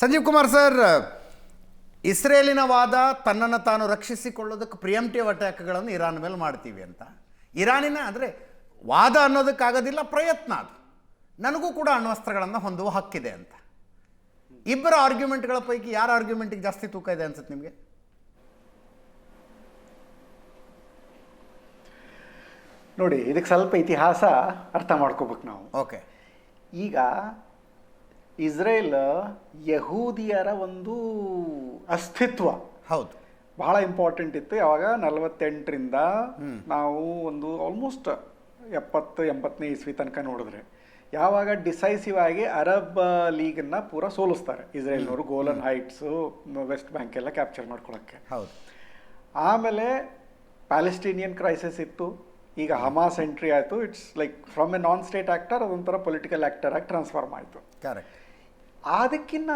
Sanjeev Kumar sir ಇಸ್ರೇಲಿನ ವಾದ ತನ್ನನ್ನು ತಾನು ರಕ್ಷಿಸಿಕೊಳ್ಳೋದಕ್ಕೆ ಪ್ರಿಯಂಟಿವ್ ಅಟ್ಯಾಕ್ಗಳನ್ನು ಇರಾನ್ ಮೇಲೆ ಮಾಡ್ತೀವಿ ಅಂತ. ಇರಾನಿನ ಅಂದರೆ ವಾದ ಅನ್ನೋದಕ್ಕಾಗೋದಿಲ್ಲ ಪ್ರಯತ್ನ ಅದು. ನನಗೂ ಕೂಡ ಅಣ್ವಸ್ತ್ರಗಳನ್ನು ಹೊಂದುವ ಹಕ್ಕಿದೆ ಅಂತ. ಇಬ್ಬರ ಆರ್ಗ್ಯುಮೆಂಟ್ಗಳ ಪೈಕಿ ಯಾರ ಆರ್ಗ್ಯುಮೆಂಟಿಗೆ ಜಾಸ್ತಿ ತೂಕ ಇದೆ ಅನ್ಸುತ್ತೆ ನಿಮಗೆ? ನೋಡಿ ಇದಕ್ಕೆ ಸ್ವಲ್ಪ ಇತಿಹಾಸ ಅರ್ಥ ಮಾಡ್ಕೋಬೇಕು ನಾವು. ಓಕೆ. ಈಗ ಇಸ್ರೇಲ್ ಯಹೂದಿಯರ ಒಂದು ಅಸ್ತಿತ್ವ. ಹೌದು. ಬಹಳ ಇಂಪಾರ್ಟೆಂಟ್ ಇತ್ತು. ಯಾವಾಗ? ನಲವತ್ತೆಂಟರಿಂದ ನಾವು ಒಂದು ಆಲ್ಮೋಸ್ಟ್ ಎಪ್ಪತ್ತು ಎಂಬತ್ತನೇ ಇಸ್ವಿ ತನಕ ನೋಡಿದ್ರೆ. ಯಾವಾಗ ಡಿಸೈಸಿವ್ ಆಗಿ ಅರಬ್ ಲೀಗನ್ನ ಪೂರ ಸೋಲಿಸ್ತಾರೆ. ಇಸ್ರೇಲ್ನವರು ಗೋಲನ್ ಹೈಟ್ಸು ವೆಸ್ಟ್ ಬ್ಯಾಂಕ್ ಎಲ್ಲ ಕ್ಯಾಪ್ಚರ್ ಮಾಡ್ಕೊಳಕ್ಕೆ. ಹೌದು. ಆಮೇಲೆ ಪ್ಯಾಲೆಸ್ಟೀನಿಯನ್ ಕ್ರೈಸಿಸ್ ಇತ್ತು. ಈಗ ಹಮಾಸ್ ಎಂಟ್ರಿ ಆಯಿತು. It's like from a non state actor ಅದೊಂಥರ ಪೊಲಿಟಿಕಲ್ ಆ್ಯಕ್ಟರ್ ಆಗಿ ಟ್ರಾನ್ಸ್ಫಾರ್ಮ್ ಆಯಿತು. ಕರೆಕ್ಟ್ ಅದಕ್ಕಿನ್ನ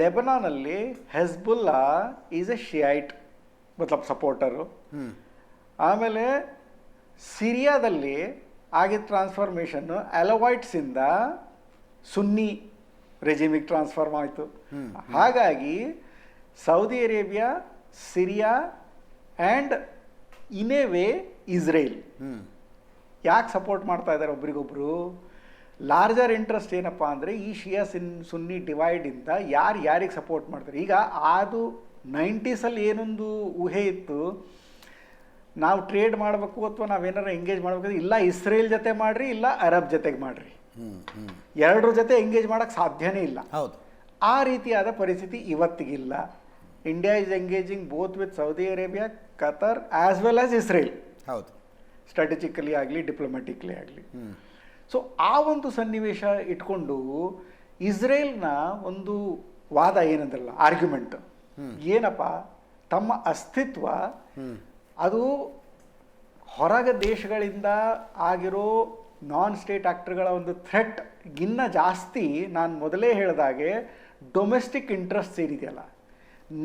ಲೆಬನಾನಲ್ಲಿ ಹೆಸ್ಬುಲ್ಲಾ ಈಸ್ ಎ ಶಿಯೈಟ್ ಮತ್ಲಬ್ ಸಪೋರ್ಟರು. ಆಮೇಲೆ ಸಿರಿಯಾದಲ್ಲಿ ಆಗಿದ್ದ ಟ್ರಾನ್ಸ್ಫಾರ್ಮೇಷನ್ನು ಅಲವೈಟ್ಸಿಂದ ಸುನ್ನಿ ರೆಜಿಮಿಗೆ ಟ್ರಾನ್ಸ್ಫಾರ್ಮ್ ಆಯಿತು. ಹಾಗಾಗಿ Saudi Arabia Syria and in a way Israel ಯಾಕೆ ಸಪೋರ್ಟ್ ಮಾಡ್ತಾ ಇದ್ದಾರೆ ಒಬ್ರಿಗೊಬ್ರು? ಲಾರ್ಜರ್ ಇಂಟ್ರೆಸ್ಟ್ ಏನಪ್ಪ ಅಂದರೆ ಈ ಶಿಯಾ ಸಿನ್ ಸುನ್ನಿ ಡಿವೈಡಿಂದ ಯಾರು ಯಾರಿಗೆ ಸಪೋರ್ಟ್ ಮಾಡ್ತಾರೆ. ಈಗ ಅದು ನೈಂಟೀಸಲ್ಲಿ ಏನೊಂದು ಊಹೆ ಇತ್ತು ನಾವು ಟ್ರೇಡ್ ಮಾಡಬೇಕು ಅಥವಾ ನಾವೇನಾರು ಎಂಗೇಜ್ ಮಾಡಬೇಕು ಇಲ್ಲ ಇಸ್ರೇಲ್ ಜೊತೆ ಮಾಡ್ರಿ ಇಲ್ಲ ಅರಬ್ ಜೊತೆಗೆ ಮಾಡ್ರಿ. ಎರಡರ ಜೊತೆ ಎಂಗೇಜ್ ಮಾಡೋಕ್ಕೆ ಸಾಧ್ಯನೇ ಇಲ್ಲ. ಹೌದು. ಆ ರೀತಿಯಾದ ಪರಿಸ್ಥಿತಿ ಇವತ್ತಿಗಿಲ್ಲ. India is engaging both with Saudi Arabia Qatar as well as Israel ಹೌದು. ಸ್ಟ್ರಾಟಜಿಕಲಿ ಆಗಲಿ ಡಿಪ್ಲೊಮ್ಯಾಟಿಕ್ಲಿ ಆಗಲಿ. ಸೊ ಆ ಒಂದು ಸನ್ನಿವೇಶ ಇಟ್ಕೊಂಡು ಇಸ್ರೇಲ್ನ ಒಂದು ವಾದ ಏನಂದ್ರಲ್ಲ ಆರ್ಗ್ಯುಮೆಂಟ್ ಏನಪ್ಪ? ತಮ್ಮ ಅಸ್ತಿತ್ವ ಅದು ಹೊರಗ ದೇಶಗಳಿಂದ ಆಗಿರೋ ನಾನ್ ಸ್ಟೇಟ್ ಆಕ್ಟರ್ಗಳ ಒಂದು ಥ್ರೆಟ್ ಗಿನ್ನ ಜಾಸ್ತಿ ನಾನು ಮೊದಲೇ ಹೇಳಿದಾಗೆ ಡೊಮೆಸ್ಟಿಕ್ ಇಂಟ್ರೆಸ್ಟ್ ಏನಿದೆಯಲ್ಲ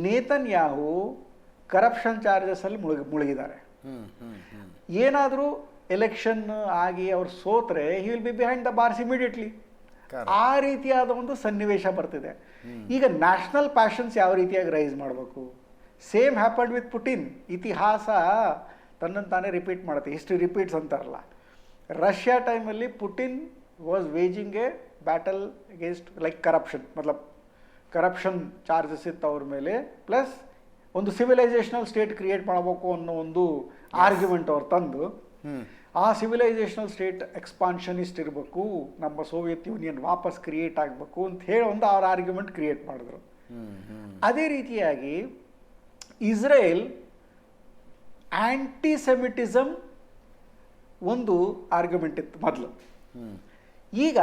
ನೇತನ್ ಯಾಹು ಕರಪ್ಷನ್ ಚಾರ್ಜಸಲ್ಲಿ ಮುಳುಗಿ ಮುಳುಗಿದ್ದಾರೆ. ಏನಾದರೂ ಎಲೆಕ್ಷನ್ ಆಗಿ ಅವ್ರು ಸೋತ್ರೆ he will be behind the bars immediately. ಆ ರೀತಿಯಾದ ಒಂದು ಸನ್ನಿವೇಶ ಬರ್ತಿದೆ. ಈಗ ನ್ಯಾಷನಲ್ ಪ್ಯಾಷನ್ಸ್ ಯಾವ ರೀತಿಯಾಗಿ ರೈಸ್ ಮಾಡಬೇಕು? ಸೇಮ್ ಹ್ಯಾಪನ್ಡ್ ವಿತ್ ಪುಟಿನ್ ಇತಿಹಾಸ ತನ್ನನ್ನು ತಾನೇ ರಿಪೀಟ್ ಮಾಡುತ್ತೆ. ಹಿಸ್ಟ್ರಿ ರಿಪೀಟ್ಸ್ ಅಂತಾರಲ್ಲ. ರಷ್ಯಾ ಟೈಮಲ್ಲಿ Putin was waging a battle against like corruption ಮತ್ಲಬ್ corruption charges ಇತ್ತು ಅವ್ರ ಮೇಲೆ ಪ್ಲಸ್ ಒಂದು ಸಿವಿಲೈಸೇಷನಲ್ ಸ್ಟೇಟ್ ಕ್ರಿಯೇಟ್ ಮಾಡಬೇಕು ಅನ್ನೋ ಒಂದು ಆರ್ಗ್ಯುಮೆಂಟ್ ಅವ್ರು ತಂದು. ಆ ಸಿವಿಲೈಸೇಷನಲ್ ಸ್ಟೇಟ್ ಎಕ್ಸ್ಪಾನ್ಷನಿಸ್ಟ್ ಇರಬೇಕು ನಮ್ಮ ಸೋವಿಯತ್ ಯೂನಿಯನ್ ವಾಪಸ್ ಕ್ರಿಯೇಟ್ ಆಗಬೇಕು ಅಂತ ಹೇಳಿ ಒಂದು ಅವ್ರ ಆರ್ಗ್ಯುಮೆಂಟ್ ಕ್ರಿಯೇಟ್ ಮಾಡಿದ್ರು. ಅದೇ ರೀತಿಯಾಗಿ ಇಸ್ರೇಲ್ ಆಂಟಿಸೆಮಿಟಿಸಮ್ ಒಂದು ಆರ್ಗ್ಯುಮೆಂಟ್ ಇತ್ತು ಮೊದಲು. ಈಗ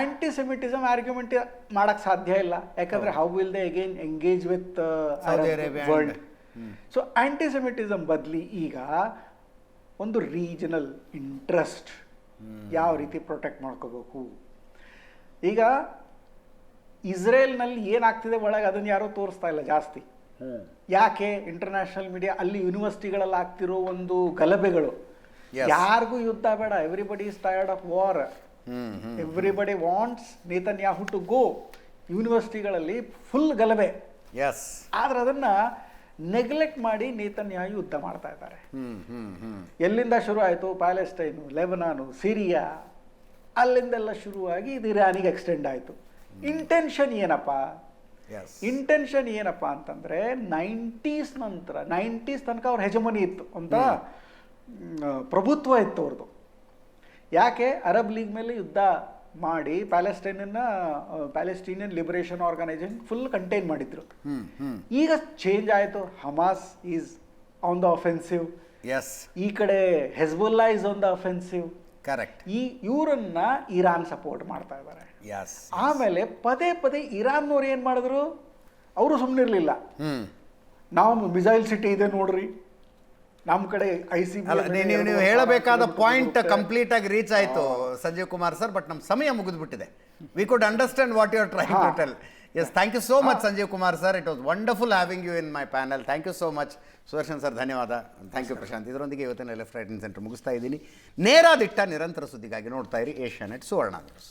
ಆಂಟಿಸೆಮಿಟಿಸಮ್ ಆರ್ಗ್ಯುಮೆಂಟ್ ಮಾಡಕ್ ಸಾಧ್ಯ ಇಲ್ಲ. ಯಾಕಂದ್ರೆ how will they again engage with world so so antisemitism ಬದಲಿ ಈಗ ಒಂದು ರೀಜನಲ್ ಇಂಟ್ರೆಸ್ಟ್ ಯಾವ ರೀತಿ ಪ್ರೊಟೆಕ್ಟ್ ಮಾಡ್ಕೋಬೇಕು. ಈಗ ಇಸ್ರೇಲ್ನಲ್ಲಿ ಏನಾಗ್ತಿದೆ ಒಳಗೆ ಅದನ್ನು ಯಾರೂ ತೋರಿಸ್ತಾ ಇಲ್ಲ ಜಾಸ್ತಿ. ಯಾಕೆ ಇಂಟರ್ನ್ಯಾಷನಲ್ ಮೀಡಿಯಾ ಅಲ್ಲಿ ಯೂನಿವರ್ಸಿಟಿಗಳಲ್ಲಿ ಆಗ್ತಿರೋ ಒಂದು ಗಲಭೆಗಳು. ಯಾರಿಗೂ ಯುದ್ಧ ಬೇಡ everybody is tired of war everybody wants Netanyahu to go ಯೂನಿವರ್ಸಿಟಿಗಳಲ್ಲಿ full ಗಲಭೆ. ಎಸ್ ಆದ್ರೆ ಅದನ್ನ ನೆಗ್ಲೆಕ್ಟ್ ಮಾಡಿ ನೇತನ್ಯಾಯ ಯುದ್ಧ ಮಾಡ್ತಾ ಇದ್ದಾರೆ. ಎಲ್ಲಿಂದ ಶುರು ಆಯಿತು ಪ್ಯಾಲೆಸ್ಟೈನು ಲೆಬನಾನು ಸಿರಿಯಾ. ಅಲ್ಲಿಂದೆಲ್ಲ ಶುರುವಾಗಿ ಇದು ಇರಾನಿಗೆ ಎಕ್ಸ್ಟೆಂಡ್ ಆಯಿತು. ಇಂಟೆನ್ಷನ್ ಏನಪ್ಪ? ಇಂಟೆನ್ಷನ್ ಏನಪ್ಪ ಅಂತಂದ್ರೆ ನೈಂಟೀಸ್ ನಂತರ ನೈಂಟೀಸ್ ತನಕ ಅವ್ರ ಹೆಜಮನಿ ಇತ್ತು ಅಂತ ಪ್ರಭುತ್ವ ಇತ್ತು ಅವ್ರದ್ದು ಯಾಕೆ? ಅರಬ್ ಲೀಗ್ ಮೇಲೆ ಯುದ್ಧ ಮಾಡಿ ಪ್ಯಾಲೆಸ್ಟೈನನ್ನ Palestinian liberation organisation full contain ಮಾಡಿದ್ರು. ಈಗ ಚೇಂಜ್ ಆಯಿತು. Hamas is on the offensive yes ಈ ಕಡೆ Hezbollah is on the offensive correct ಈ ಇವರನ್ನ ಇರಾನ್ ಸಪೋರ್ಟ್ ಮಾಡ್ತಾ ಇದ್ದಾರೆ ಎಸ್ ಆಮೇಲೆ ಪದೇ ಪದೇ ಇರಾನ್ನವ್ರು ಏನು ಮಾಡಿದ್ರು? ಅವರು ಸುಮ್ಮನಿರಲಿಲ್ಲ ನಾವು ಮಿಸೈಲ್ ಸಿಟಿ ಇದೆ ನೋಡ್ರಿ. ನಮ್ಮ ಕಡೆ ಐ ಸಿ ಅಲ್ಲ ನೀವು ನೀವು ಹೇಳಬೇಕಾದ ಪಾಯಿಂಟ್ ಕಂಪ್ಲೀಟ್ ಆಗಿ ರೀಚ್ ಆಯಿತು ಸಂಜೀವ್ ಕುಮಾರ್ ಸರ್ ಬಟ್ ನಮ್ಮ ಸಮಯ ಮುಗಿದ್ಬಿಟ್ಟಿದೆ. We could understand what you are trying to tell us thank you so much Sanjeev Kumar sir. It was wonderful having you in my panel thank you so much Sudarshan sir ಧನ್ಯವಾದ. Thank you Prashant. ಇದರೊಂದಿಗೆ ಇವತ್ತಿನ left right centre ಮುಗಿಸ್ತಾ ಇದ್ದೀನಿ. ನೇರ ದಿಟ್ಟ ನಿರಂತರ ಸುದ್ದಿಗಾಗಿ ನೋಡ್ತಾ ಇರಿ ಏಷ್ಯಾನೆಟ್ ಸುವರ್ಣ ನ್ಯೂಸ್.